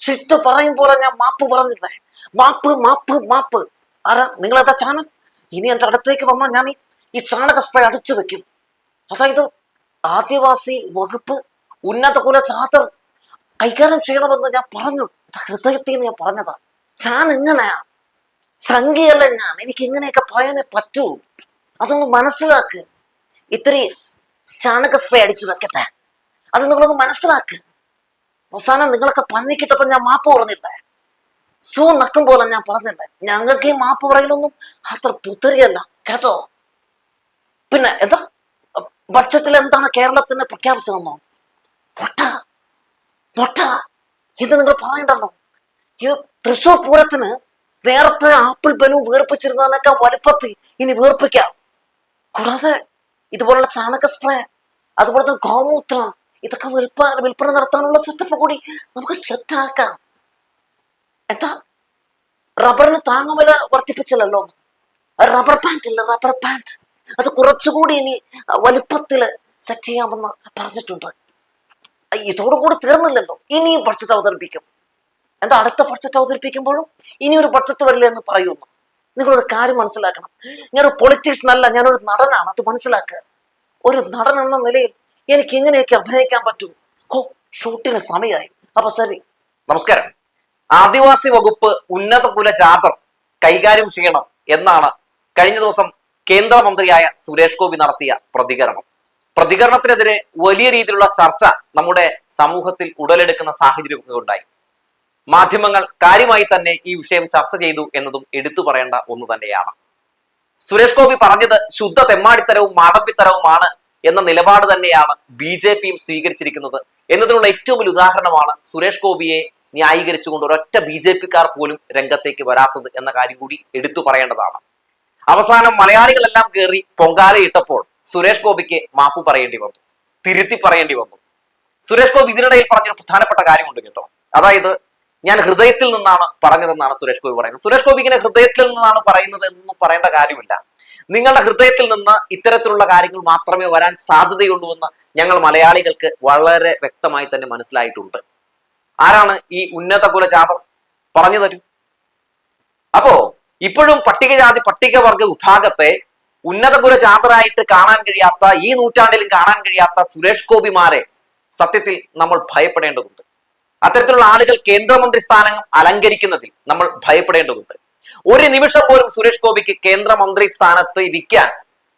Shit പറയും പോലെ ഞാൻ മാപ്പ് പറഞ്ഞിട്ടേ മാപ്പ് മാപ്പ് മാപ്പ്. ആരാ? നിങ്ങളെന്താ ചാനൽ? ഇനി എന്റെ അടുത്തേക്ക് വന്നാൽ ഞാൻ ഈ- ചാണക സ്പ്രേ അടിച്ചു വെക്കും. അതായത് ആദിവാസി വകുപ്പ് ഉന്നത കുല ചാതർ കൈകാര്യം ചെയ്യണമെന്ന് ഞാൻ പറഞ്ഞു. ഹൃദയത്തിൽ നിന്ന് ഞാൻ പറഞ്ഞതാ. ഞാൻ എങ്ങനെയാ? സംഖ്യയല്ല ഞാൻ. എനിക്ക് ഇങ്ങനെയൊക്കെ പറയാനേ പറ്റൂ. അതൊന്ന് മനസ്സിലാക്ക്. ഇത്തിരി ചാണക സ്പ്രേ അടിച്ചു വെക്കട്ടെ. അത് നിങ്ങളൊന്ന് മനസ്സിലാക്ക്. അവസാനം നിങ്ങളൊക്കെ പന്നിക്കിട്ടപ്പോ ഞാൻ മാപ്പ് പറഞ്ഞിട്ടേ സൂ നക്കും പോലെ ഞാൻ പറഞ്ഞിട്ടേ ഞങ്ങൾക്ക് ഈ മാപ്പ് പറയലൊന്നും അത്ര പുത്തരിയല്ല കേട്ടോ? പിന്നെ എന്താ? ബഡ്ജറ്റിൽ എന്താണ് കേരളത്തിന് പ്രഖ്യാപിച്ചതെന്നോ? മുട്ട മുട്ട. ഇത് നിങ്ങൾ പറയണ്ടല്ലോ. ഈ തൃശൂർ പൂരത്തിന് നേരത്തെ ആപ്പിൾ ബലു വീർപ്പിച്ചിരുന്നതിനൊക്കെ വലുപ്പത്തി ഇനി വീർപ്പിക്കാം. കൂടാതെ ഇതുപോലുള്ള ചാണക സ്പ്രേ അതുപോലെ തന്നെ ഗോമൂത്രം ഇതൊക്കെ വിൽപ്പ വിൽപ്പന നടത്താനുള്ള സെറ്റപ്പ് കൂടി നമുക്ക് സെറ്റാക്കാം എന്താ? റബ്ബറിന് താങ്ങുവില വർദ്ധിപ്പിച്ചില്ലല്ലോ. റബ്ബർ പാന്റ് ഇല്ല റബ്ബർ പാന്റ് അത് കുറച്ചുകൂടി ഇനി വലുപ്പത്തിൽ സെറ്റ് ചെയ്യാമെന്ന് പറഞ്ഞിട്ടുണ്ട്. ഇതോടുകൂടി തീർന്നില്ലല്ലോ. ഇനിയും ബഡ്ജറ്റ് അവതരിപ്പിക്കും. എന്താ അടുത്ത ബഡ്ജറ്റ് അവതരിപ്പിക്കുമ്പോഴും ഇനി ഒരു ബഡ്ജറ്റ് വരില്ല എന്ന് പറയുന്നു. നിങ്ങളൊരു കാര്യം മനസ്സിലാക്കണം. ഞാനൊരു പൊളിറ്റീഷ്യൻ അല്ല ഞാനൊരു നടനാണ്. അത് മനസ്സിലാക്കുക ഒരു നടൻ എന്ന നിലയിൽ എനിക്ക് എങ്ങനെയൊക്കെ അഭിനയിക്കാൻ പറ്റും. ഓ ഷൂട്ടിന് സമയമായി. അപ്പൊ ശരി നമസ്കാരം. ആദിവാസി വകുപ്പ് ഉന്നത കുല ജാഥർ കൈകാര്യം ചെയ്യണം എന്നാണ് കഴിഞ്ഞ ദിവസം കേന്ദ്രമന്ത്രിയായ സുരേഷ് ഗോപി നടത്തിയ പ്രതികരണം. പ്രതികരണത്തിനെതിരെ വലിയ രീതിയിലുള്ള ചർച്ച നമ്മുടെ സമൂഹത്തിൽ ഉടലെടുക്കുന്ന സാഹചര്യമൊക്കെ ഉണ്ടായി. മാധ്യമങ്ങൾ കാര്യമായി തന്നെ ഈ വിഷയം ചർച്ച ചെയ്തു എന്നതും എടുത്തു പറയേണ്ട ഒന്ന് തന്നെയാണ്. സുരേഷ് ഗോപി പറഞ്ഞത് ശുദ്ധ തെമ്മാടിത്തരവും മാടമ്പിത്തരവുമാണ് എന്ന നിലപാട് തന്നെയാണ് ബി ജെ പിയും സ്വീകരിച്ചിരിക്കുന്നത്. എന്നതിനുള്ള ഏറ്റവും വലിയ ഉദാഹരണമാണ് സുരേഷ് ഗോപിയെ ന്യായീകരിച്ചുകൊണ്ട് ഒരൊറ്റ ബി ജെ പിക്കാർ പോലും രംഗത്തേക്ക് വരാത്തത് എന്ന കാര്യം കൂടി എടുത്തു പറയേണ്ടതാണ്. അവസാനം മലയാളികളെല്ലാം കയറി പൊങ്കാലയിട്ടപ്പോൾ സുരേഷ് ഗോപിക്ക് മാപ്പ് പറയേണ്ടി വന്നു. തിരുത്തി പറയേണ്ടി വന്നു. സുരേഷ് ഗോപി ഇതിനിടയിൽ പറഞ്ഞൊരു പ്രധാനപ്പെട്ട കാര്യമുണ്ട് കേട്ടോ. അതായത് ഞാൻ ഹൃദയത്തിൽ നിന്നാണ് പറഞ്ഞതെന്നാണ് സുരേഷ് ഗോപി പറയുന്നത്. സുരേഷ് ഗോപി ഇങ്ങനെ ഹൃദയത്തിൽ നിന്നാണ് പറയുന്നത് എന്നൊന്നും പറയേണ്ട കാര്യമില്ല. നിങ്ങളുടെ ഹൃദയത്തിൽ നിന്ന് ഇത്തരത്തിലുള്ള കാര്യങ്ങൾ മാത്രമേ വരാൻ സാധ്യതയുള്ളൂ എന്ന് ഞങ്ങൾ മലയാളികൾക്ക് വളരെ വ്യക്തമായി തന്നെ മനസ്സിലായിട്ടുണ്ട്. ആരാണ് ഈ ഉന്നത കുല ജാതർ പറഞ്ഞു തരൂ. അപ്പോ ഇപ്പോഴും പട്ടികജാതി പട്ടികവർഗ വിഭാഗത്തെ ഉന്നത കുല ജാതരായിട്ട് കാണാൻ കഴിയാത്ത ഈ നൂറ്റാണ്ടിലും കാണാൻ കഴിയാത്ത സുരേഷ് ഗോപിമാരെ സത്യത്തിൽ നമ്മൾ ഭയപ്പെടേണ്ടതുണ്ട്. അത്തരത്തിലുള്ള ആളുകൾ കേന്ദ്രമന്ത്രി സ്ഥാനം അലങ്കരിക്കുന്നതിൽ നമ്മൾ ഭയപ്പെടേണ്ടതുണ്ട്. ഒരു നിമിഷം പോലും സുരേഷ് ഗോപിക്ക് കേന്ദ്രമന്ത്രി സ്ഥാനത്ത് ഇരിക്കാൻ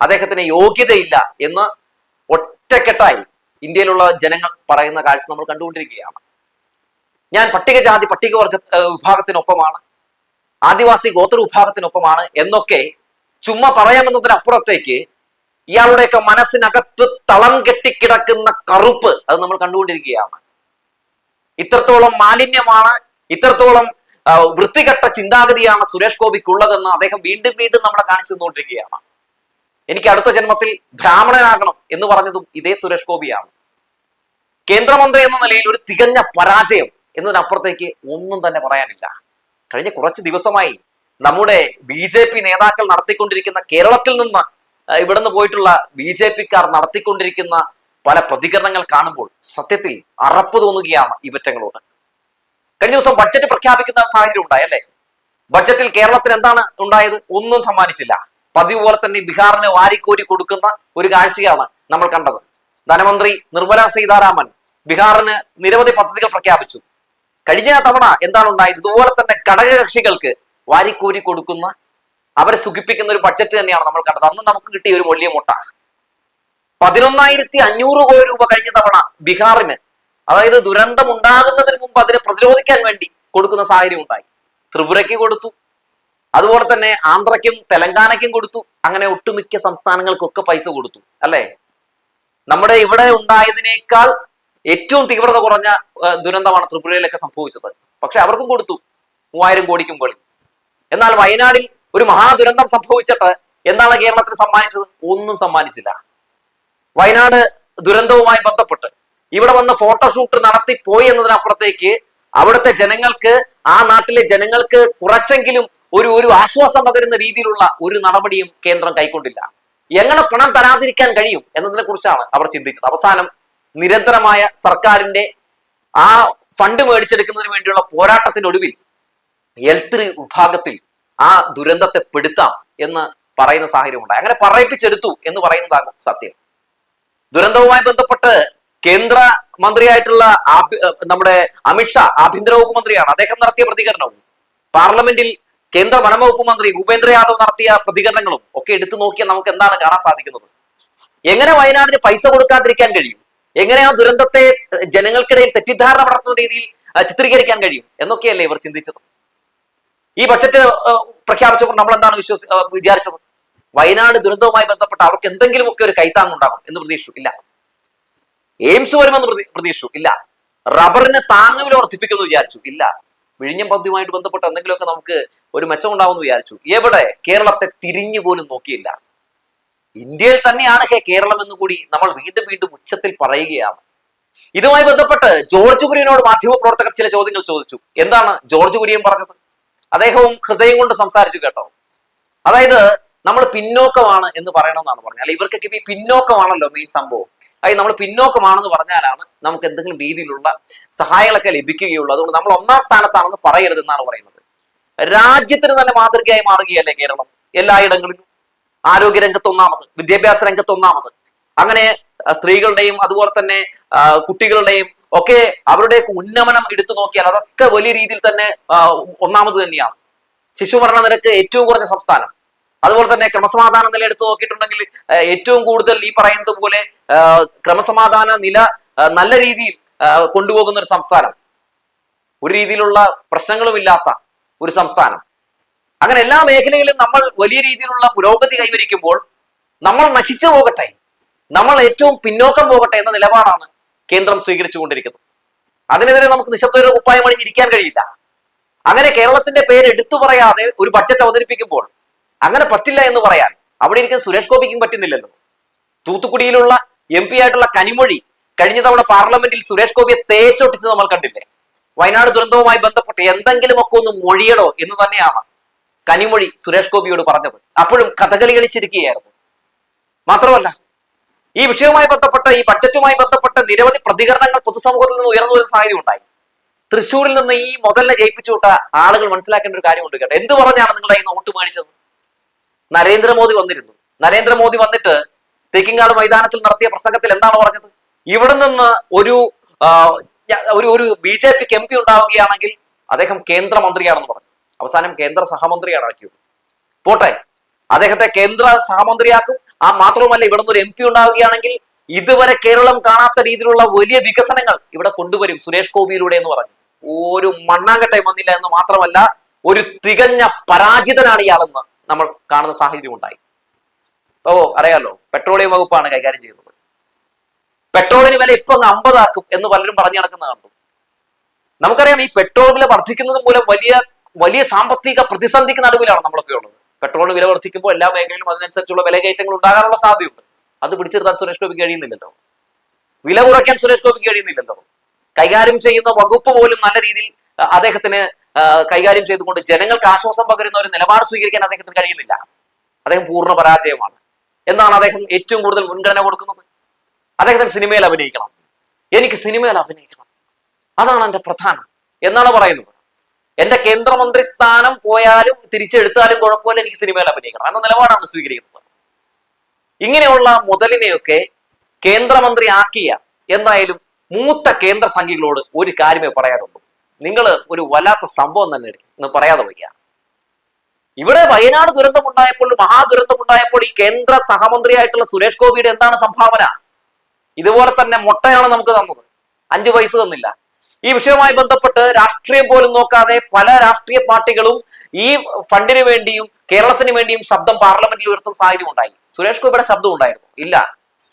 അദ്ദേഹത്തിന് യോഗ്യതയില്ല എന്ന് ഒറ്റക്കെട്ടായി ഇന്ത്യയിലുള്ള ജനങ്ങൾ പറയുന്ന കാഴ്ച നമ്മൾ കണ്ടുകൊണ്ടിരിക്കുകയാണ്. ഞാൻ പട്ടികജാതി പട്ടികവർഗ വിഭാഗത്തിനൊപ്പമാണ് ആദിവാസി ഗോത്ര വിഭാഗത്തിനൊപ്പമാണ് എന്നൊക്കെ ചുമ്മാ പറയാമെന്നതിനപ്പുറത്തേക്ക് ഇയാളുടെയൊക്കെ മനസ്സിനകത്ത് തളം കെട്ടിക്കിടക്കുന്ന കറുപ്പ് അത് നമ്മൾ കണ്ടുകൊണ്ടിരിക്കുകയാണ്. ഇത്രത്തോളം മാലിന്യമാണ് ഇത്രത്തോളം വൃത്തികെട്ട ചിന്താഗതിയാണ് സുരേഷ് ഗോപിക്കുള്ളതെന്ന് അദ്ദേഹം വീണ്ടും വീണ്ടും നമ്മളെ കാണിച്ചു തന്നുകൊണ്ടിരിക്കുകയാണ്. എനിക്ക് അടുത്ത ജന്മത്തിൽ ബ്രാഹ്മണനാകണം എന്ന് പറഞ്ഞതും ഇതേ സുരേഷ് ഗോപിയാണ്. കേന്ദ്രമന്ത്രി എന്ന നിലയിൽ ഒരു തികഞ്ഞ പരാജയം എന്നതിനപ്പുറത്തേക്ക് ഒന്നും തന്നെ പറയാനില്ല. കഴിഞ്ഞ കുറച്ച് ദിവസമായി നമ്മുടെ ബി ജെ പി നേതാക്കൾ നടത്തിക്കൊണ്ടിരിക്കുന്ന കേരളത്തിൽ നിന്ന് ഇവിടുന്ന് പോയിട്ടുള്ള ബി ജെ പിക്കാർ നടത്തിക്കൊണ്ടിരിക്കുന്ന പല പ്രതികരണങ്ങൾ കാണുമ്പോൾ സത്യത്തിൽ അറപ്പ് തോന്നുകയാണ് ഇവറ്റങ്ങളോട്. കഴിഞ്ഞ ദിവസം ബഡ്ജറ്റ് പ്രഖ്യാപിക്കുന്ന സാഹചര്യം ഉണ്ടായി അല്ലേ? ബഡ്ജറ്റിൽ കേരളത്തിന് എന്താണ് ഉണ്ടായത്? ഒന്നും സമ്മാനിച്ചില്ല. പതിവ് പോലെ തന്നെ ബീഹാറിന് വാരിക്കോരി കൊടുക്കുന്ന ഒരു കാഴ്ചയാണ് നമ്മൾ കണ്ടത്. ധനമന്ത്രി നിർമ്മല സീതാരാമൻ ബീഹാറിന് നിരവധി പദ്ധതികൾ പ്രഖ്യാപിച്ചു. കഴിഞ്ഞ തവണ എന്താണ് ഉണ്ടായത്? ഇതുപോലെ തന്നെ ഘടകകക്ഷികൾക്ക് വാരിക്കോരി കൊടുക്കുന്ന അവരെ സുഖിപ്പിക്കുന്ന ഒരു ബഡ്ജറ്റ് തന്നെയാണ് നമ്മൾ കണ്ടത്. അന്ന് നമുക്ക് കിട്ടിയ ഒരു വലിയ മുട്ട. പതിനൊന്നായിരത്തി അഞ്ഞൂറ് കോടി രൂപ കഴിഞ്ഞ തവണ ബീഹാറിന് അതായത് ദുരന്തം ഉണ്ടാകുന്നതിന് മുമ്പ് അതിനെ പ്രതിരോധിക്കാൻ വേണ്ടി കൊടുക്കുന്ന സാഹചര്യം ഉണ്ടായി. ത്രിപുരയ്ക്ക് കൊടുത്തു. അതുപോലെ തന്നെ ആന്ധ്രയ്ക്കും തെലങ്കാനയ്ക്കും കൊടുത്തു. അങ്ങനെ ഒട്ടുമിക്ക സംസ്ഥാനങ്ങൾക്കൊക്കെ പൈസ കൊടുത്തു. അല്ലേ? നമ്മുടെ ഇവിടെ ഉണ്ടായതിനേക്കാൾ ഏറ്റവും തീവ്രത കുറഞ്ഞ ദുരന്തമാണ് ത്രിപുരയിലൊക്കെ സംഭവിച്ചത്. പക്ഷെ അവർക്കും കൊടുത്തു. മൂവായിരം കോടിക്കും പോലെ എന്നാൽ വയനാടിൽ ഒരു മഹാദുരന്തം സംഭവിച്ചിട്ട് എന്താണ് കേരളത്തിന് സമ്മാനിച്ചത്? ഒന്നും സമ്മാനിച്ചില്ല. വയനാട് ദുരന്തവുമായി ബന്ധപ്പെട്ട് ഇവിടെ വന്ന് ഫോട്ടോഷൂട്ട് നടത്തി പോയി എന്നതിനപ്പുറത്തേക്ക് അവിടുത്തെ ജനങ്ങൾക്ക് ആ നാട്ടിലെ ജനങ്ങൾക്ക് കുറച്ചെങ്കിലും ഒരു ഒരു ആശ്വാസം പകരുന്ന രീതിയിലുള്ള ഒരു നടപടിയും കേന്ദ്രം കൈക്കൊണ്ടില്ല. എങ്ങനെ പണം തരാതിരിക്കാൻ കഴിയും എന്നതിനെ കുറിച്ചാണ് അവർ ചിന്തിച്ചത്. അവസാനം നിരന്തരമായ സർക്കാരിന്റെ ആ ഫണ്ട് മേടിച്ചെടുക്കുന്നതിന് വേണ്ടിയുള്ള പോരാട്ടത്തിനൊടുവിൽ എൽത്രി വിഭാഗത്തിൽ ആ ദുരന്തത്തെ പെടുത്താം എന്ന് പറയുന്ന സാഹചര്യം ഉണ്ടായി അങ്ങനെ പറയിപ്പിച്ചെടുത്തു എന്ന് പറയുന്നതാകും സത്യം. ദുരന്തവുമായി ബന്ധപ്പെട്ട് കേന്ദ്ര മന്ത്രിയായിട്ടുള്ള നമ്മുടെ അമിത്ഷാ ആഭ്യന്തര വകുപ്പ് മന്ത്രിയാണ്. അദ്ദേഹം നടത്തിയ പ്രതികരണവും പാർലമെന്റിൽ കേന്ദ്ര വനംവകുപ്പ് മന്ത്രി ഭൂപേന്ദ്ര യാദവ് നടത്തിയ പ്രതികരണങ്ങളും ഒക്കെ എടുത്തു നോക്കിയാൽ നമുക്ക് എന്താണ് കാണാൻ സാധിക്കുന്നത്? എങ്ങനെ വയനാടിന് പൈസ കൊടുക്കാതിരിക്കാൻ കഴിയും? എങ്ങനെ ആ ദുരന്തത്തെ ജനങ്ങൾക്കിടയിൽ തെറ്റിദ്ധാരണ വളർത്തുന്ന രീതിയിൽ ചിത്രീകരിക്കാൻ കഴിയും? എന്നൊക്കെയല്ലേ ഇവർ ചിന്തിച്ചത്. ഈ ബഡ്ജറ്റ് പ്രഖ്യാപിച്ചപ്പോൾ നമ്മൾ എന്താണ് വിശ്വസി വിചാരിച്ചത്? വയനാട് ദുരന്തവുമായി ബന്ധപ്പെട്ട് അവർക്ക് എന്തെങ്കിലുമൊക്കെ ഒരു കൈത്താങ് ഉണ്ടാകും എന്ന് പ്രതീക്ഷിച്ചു. ഇല്ല. എയിംസ് വരുമെന്ന് പ്രതി- പ്രതീക്ഷിച്ചു. ഇല്ല. റബ്ബറിന് താങ്ങുവില വർദ്ധിപ്പിക്കുമെന്ന് വിചാരിച്ചു. ഇല്ല. വിഴിഞ്ഞം പദ്ധതിയുമായിട്ട് ബന്ധപ്പെട്ട് എന്തെങ്കിലുമൊക്കെ നമുക്ക് ഒരു മെച്ചം ഉണ്ടാവുമെന്ന് വിചാരിച്ചു. എവിടെ? കേരളത്തെ തിരിഞ്ഞു പോലും നോക്കിയില്ല. ഇന്ത്യയിൽ തന്നെയാണ് ഹേ കേരളം എന്ന് കൂടി നമ്മൾ വീണ്ടും വീണ്ടും ഉച്ചത്തിൽ പറയുകയാണ്. ഇതുമായി ബന്ധപ്പെട്ട് ജോർജ് കുര്യനോട് മാധ്യമപ്രവർത്തകർ ചില ചോദ്യങ്ങൾ ചോദിച്ചു. എന്താണ് ജോർജ് കുര്യൻ പറഞ്ഞത്? അദ്ദേഹവും ഹൃദയം കൊണ്ട് സംസാരിച്ചു കേട്ടോ. അതായത് നമ്മൾ പിന്നോക്കമാണ് എന്ന് പറയണമെന്നാണ് പറഞ്ഞത്. അല്ല ഇവർക്കൊക്കെ ഈ പിന്നോക്കമാണല്ലോ മെയിൻ സംഭവം. അതായത് നമ്മൾ പിന്നോക്കമാണെന്ന് പറഞ്ഞാലാണ് നമുക്ക് എന്തെങ്കിലും രീതിയിലുള്ള സഹായങ്ങളൊക്കെ ലഭിക്കുകയുള്ളൂ. അതുകൊണ്ട് നമ്മൾ ഒന്നാം സ്ഥാനത്താണെന്ന് പറയരുതെന്നാണ് പറയുന്നത്. രാജ്യത്തിന് തന്നെ മാതൃകയായി മാറുകയല്ലേ കേരളം? എല്ലായിടങ്ങളിലും ആരോഗ്യ രംഗത്ത് ഒന്നാമത് വിദ്യാഭ്യാസ രംഗത്ത് ഒന്നാമത്. അങ്ങനെ സ്ത്രീകളുടെയും അതുപോലെ തന്നെ കുട്ടികളുടെയും ഒക്കെ അവരുടെയൊക്കെ ഉന്നമനം എടുത്തു നോക്കിയാൽ അതൊക്കെ വലിയ രീതിയിൽ തന്നെ ഒന്നാമത് തന്നെയാണ്. ശിശുമരണ നിരക്ക് ഏറ്റവും കുറഞ്ഞ സംസ്ഥാനം. അതുപോലെ തന്നെ ക്രമസമാധാന നില എടുത്തു നോക്കിയിട്ടുണ്ടെങ്കിൽ ഏറ്റവും കൂടുതൽ ഈ പറയുന്നത് പോലെ ക്രമസമാധാന നില നല്ല രീതിയിൽ കൊണ്ടുപോകുന്ന ഒരു സംസ്ഥാനം. ഒരു രീതിയിലുള്ള പ്രശ്നങ്ങളുമില്ലാത്ത ഒരു സംസ്ഥാനം. അങ്ങനെ എല്ലാ മേഖലയിലും നമ്മൾ വലിയ രീതിയിലുള്ള പുരോഗതി കൈവരിക്കുമ്പോൾ നമ്മൾ നശിച്ചു പോകട്ടെ. നമ്മൾ ഏറ്റവും പിന്നോക്കം പോകട്ടെ എന്ന നിലപാടാണ് കേന്ദ്രം സ്വീകരിച്ചുകൊണ്ടിരിക്കുന്നത്. അതിനെതിരെ നമുക്ക് നിശബ്ദ ഉപ്പായം അണിഞ്ഞിരിക്കാൻ കഴിയില്ല. അങ്ങനെ കേരളത്തിന്റെ പേര് എടുത്തു പറയാതെ ഒരു ബഡ്ജറ്റ് അവതരിപ്പിക്കുമ്പോൾ അങ്ങനെ പറ്റില്ല എന്ന് പറയാൻ. അവിടെ ഇരിക്കുന്ന സുരേഷ് ഗോപിക്കും പറ്റുന്നില്ലല്ലോ. തൂത്തുക്കുടിയിലുള്ള എം പി ആയിട്ടുള്ള കനിമൊഴി കഴിഞ്ഞ തവണ പാർലമെന്റിൽ സുരേഷ് ഗോപിയെ തേച്ചൊട്ടിച്ച് നമ്മൾ കണ്ടില്ലേ? വയനാട് ദുരന്തവുമായി ബന്ധപ്പെട്ട് എന്തെങ്കിലുമൊക്കെ ഒന്ന് മൊഴിയടോ എന്ന് തന്നെയാണ് കനിമൊഴി സുരേഷ് ഗോപിയോട് പറഞ്ഞത്. അപ്പോഴും കഥകളി കളിച്ചിരിക്കുകയായിരുന്നു. മാത്രമല്ല ഈ വിഷയവുമായി ബന്ധപ്പെട്ട ഈ ബഡ്ജറ്റുമായി ബന്ധപ്പെട്ട നിരവധി പ്രതികരണങ്ങൾ പൊതുസമൂഹത്തിൽ നിന്ന് ഉയർന്നു വരുന്ന സാഹചര്യം ഉണ്ടായി. തൃശ്ശൂരിൽ നിന്ന് ഈ മുതലിനെ ജയിപ്പിച്ചു വിട്ട ആളുകൾ മനസ്സിലാക്കേണ്ട ഒരു കാര്യമുണ്ട് കേട്ടോ. എന്ത് പറഞ്ഞാണ് നിങ്ങളുടെ ഈ നോട്ട് മേടിച്ചത്? നരേന്ദ്രമോദി വന്നിരുന്നു. നരേന്ദ്രമോദി വന്നിട്ട് തേക്കിങ്ങാട് മൈതാനത്തിൽ നടത്തിയ പ്രസംഗത്തിൽ എന്താണ് പറഞ്ഞത്? ഇവിടെ നിന്ന് ഒരു ഒരു ഒരു ബി ജെ പിക്ക് എം പി ഉണ്ടാവുകയാണെങ്കിൽ അദ്ദേഹം കേന്ദ്രമന്ത്രിയാണെന്ന് പറഞ്ഞു. അവസാനം കേന്ദ്ര സഹമന്ത്രിയാണ് ആക്കിയത്. പോട്ടെ അദ്ദേഹത്തെ കേന്ദ്ര സഹമന്ത്രിയാക്കും. ആ മാത്രവുമല്ല ഇവിടെ നിന്ന് ഒരു എം പി ഉണ്ടാവുകയാണെങ്കിൽ ഇതുവരെ കേരളം കാണാത്ത രീതിയിലുള്ള വലിയ വികസനങ്ങൾ ഇവിടെ കൊണ്ടുവരും സുരേഷ് ഗോപിയിലൂടെ എന്ന് പറഞ്ഞു. ഒരു മണ്ണാങ്കട്ടയും വന്നില്ല എന്ന് മാത്രമല്ല ഒരു തികഞ്ഞ പരാജിതനാണ് ഇയാളെന്ന് നമ്മൾ കാണുന്ന സാഹചര്യം ഉണ്ടായി. ഓ അറിയാലോ പെട്രോളിയം വകുപ്പാണ് കൈകാര്യം ചെയ്യുന്നത്. പെട്രോളിന് വില ഇപ്പൊ അങ്ങ് അമ്പതാക്കും എന്ന് പലരും പറഞ്ഞു നടക്കുന്ന കണ്ടു. നമുക്കറിയാം ഈ പെട്രോൾ വില വർദ്ധിക്കുന്നത് മൂലം വലിയ വലിയ സാമ്പത്തിക പ്രതിസന്ധിക്ക് നടുവിലാണ് നമ്മളൊക്കെ ഉള്ളത്. പെട്രോളിന് വില വർദ്ധിക്കുമ്പോൾ എല്ലാ മേഖലയിലും അതിനനുസരിച്ചുള്ള വില കയറ്റങ്ങൾ ഉണ്ടാകാനുള്ള സാധ്യതയുണ്ട്. അത് പിടിച്ചെടുത്താൻ സുരേഷ് ഗോപിക്ക് കഴിയുന്നില്ലല്ലോ. വില കുറയ്ക്കാൻ സുരേഷ് ഗോപിക്ക് കഴിയുന്നില്ലല്ലോ. കൈകാര്യം ചെയ്യുന്ന വകുപ്പ് പോലും നല്ല രീതിയിൽ അദ്ദേഹത്തിന് കൈകാര്യം ചെയ്തുകൊണ്ട് ജനങ്ങൾക്ക് ആശ്വാസം പകരുന്ന ഒരു നിലപാട് സ്വീകരിക്കാൻ അദ്ദേഹത്തിന് കഴിയുന്നില്ല. അദ്ദേഹം പൂർണ പരാജയമാണ്. എന്നാണ് അദ്ദേഹം ഏറ്റവും കൂടുതൽ മുൻഗണന കൊടുക്കുന്നത്. അദ്ദേഹത്തിന് സിനിമയിൽ അഭിനയിക്കണം. എനിക്ക് സിനിമയിൽ അഭിനയിക്കണം. അതാണ് എന്റെ പ്രധാനം. എന്നാണ് പറയുന്നത്. എന്റെ കേന്ദ്രമന്ത്രി സ്ഥാനം പോയാലും തിരിച്ചെടുത്താലും കുഴപ്പമില്ല എനിക്ക് സിനിമയിൽ അഭിനയിക്കണം എന്ന നിലപാടാണ് സ്വീകരിക്കുന്നത്. ഇങ്ങനെയുള്ള മുതലിനെയൊക്കെ കേന്ദ്രമന്ത്രി ആക്കിയ എന്തായാലും മൂത്ത കേന്ദ്ര സംഘികളോട് ഒരു കാര്യമേ പറയാനുള്ളൂ. നിങ്ങൾ ഒരു വല്ലാത്ത സംഭവം തന്നെ എന്ന് പറയാതെ വയ്ക്ക ഇവിടെ വയനാട് ദുരന്തമുണ്ടായപ്പോൾ മഹാദുരന്തമുണ്ടായപ്പോൾ ഈ കേന്ദ്ര സഹമന്ത്രിയായിട്ടുള്ള സുരേഷ് ഗോപിയുടെ എന്താണ് സംഭാവന? ഇതുപോലെ തന്നെ മുട്ടയാണ് നമുക്ക് തന്നത്. അഞ്ചു പൈസ തന്നില്ല. ഈ വിഷയവുമായി ബന്ധപ്പെട്ട് രാഷ്ട്രീയം പോലും നോക്കാതെ പല രാഷ്ട്രീയ പാർട്ടികളും ഈ ഫണ്ടിന് വേണ്ടിയും കേരളത്തിന് വേണ്ടിയും ശബ്ദം പാർലമെന്റിൽ ഉയർത്തുന്ന സാഹചര്യം ഉണ്ടായി. സുരേഷ് ഗോപിയുടെ ശബ്ദം ഉണ്ടായിരുന്നു. ഇല്ല.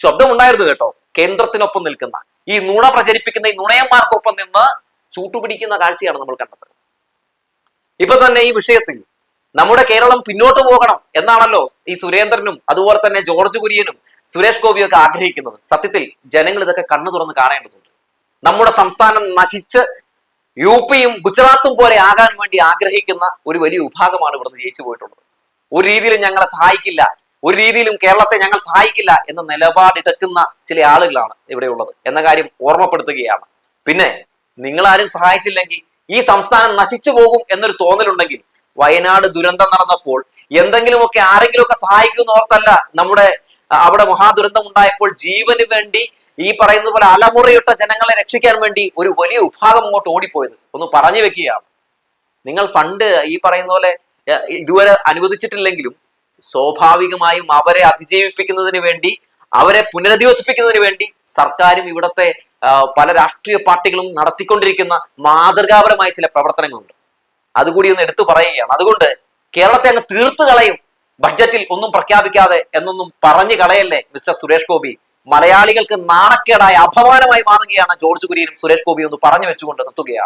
ശബ്ദം ഉണ്ടായിരുന്നു കേട്ടോ. കേന്ദ്രത്തിനൊപ്പം നിൽക്കുന്ന. ഈ നുണ പ്രചരിപ്പിക്കുന്ന ഈ നുണയന്മാർക്കൊപ്പം നിന്ന് ചൂട്ടുപിടിക്കുന്ന കാഴ്ചയാണ് നമ്മൾ കണ്ടത്. ഇപ്പൊ തന്നെ ഈ വിഷയത്തിൽ നമ്മുടെ കേരളം പിന്നോട്ട് പോകണം എന്നാണല്ലോ ഈ സുരേന്ദ്രനും അതുപോലെ തന്നെ ജോർജ് കുര്യനും സുരേഷ് ഗോപിയും ഒക്കെ ആഗ്രഹിക്കുന്നത്. സത്യത്തിൽ ജനങ്ങൾ ഇതൊക്കെ കണ്ണു തുറന്ന് കാണേണ്ടതുണ്ട്. നമ്മുടെ സംസ്ഥാനം നശിച്ച് യു പിയും ഗുജറാത്തും പോലെ ആകാൻ വേണ്ടി ആഗ്രഹിക്കുന്ന ഒരു വലിയ വിഭാഗമാണ് ഇവിടുന്ന് ജയിച്ചു പോയിട്ടുള്ളത്. ഒരു രീതിയിലും ഞങ്ങളെ സഹായിക്കില്ല. ഒരു രീതിയിലും കേരളത്തെ ഞങ്ങൾ സഹായിക്കില്ല എന്ന നിലപാടെടുക്കുന്ന ചില ആളുകളാണ് ഇവിടെയുള്ളത് എന്ന കാര്യം ഓർമ്മപ്പെടുത്തുകയാണ്. പിന്നെ നിങ്ങൾ ആരും സഹായിച്ചില്ലെങ്കിൽ ഈ സംസ്ഥാനം നശിച്ചു പോകും എന്നൊരു തോന്നലുണ്ടെങ്കിൽ വയനാട് ദുരന്തം നടന്നപ്പോൾ എന്തെങ്കിലുമൊക്കെ ആരെങ്കിലുമൊക്കെ സഹായിക്കുന്ന ഓർത്തല്ല നമ്മുടെ അവിടെ മഹാദുരന്തം ഉണ്ടായപ്പോൾ ജീവന് വേണ്ടി ഈ പറയുന്ന പോലെ അലമുറയിട്ട ജനങ്ങളെ രക്ഷിക്കാൻ വേണ്ടി ഒരു വലിയ വിഭാഗം അങ്ങോട്ട് ഓടിപ്പോയത്. ഒന്ന് പറഞ്ഞു വെക്കുകയാണ്. നിങ്ങൾ ഫണ്ട് ഈ പറയുന്ന പോലെ ഇതുവരെ അനുവദിച്ചിട്ടില്ലെങ്കിലും സ്വാഭാവികമായും അവരെ അതിജീവിപ്പിക്കുന്നതിന് വേണ്ടി അവരെ പുനരധിവസിപ്പിക്കുന്നതിന് വേണ്ടി സർക്കാരും ഇവിടുത്തെ പല രാഷ്ട്രീയ പാർട്ടികളും നടത്തിക്കൊണ്ടിരിക്കുന്ന മാതൃകാപരമായ ചില പ്രവർത്തനങ്ങളുണ്ട്. അതുകൂടി ഒന്ന് എടുത്തു പറയുകയാണ്. അതുകൊണ്ട് കേരളത്തെ അങ്ങ് തീർത്തു കളയും. ബഡ്ജറ്റിൽ ഒന്നും പ്രഖ്യാപിക്കാതെ എന്നൊന്നും പറഞ്ഞു കളയല്ലേ മിസ്റ്റർ സുരേഷ് ഗോപി? മലയാളികൾക്ക് നാണക്കേടായ അപമാനമായി മാറുകയാണ് ജോർജ് കുര്യനും സുരേഷ് ഗോപിയും ഒന്ന് പറഞ്ഞു വെച്ചുകൊണ്ട് നിർത്തുകയാണ്.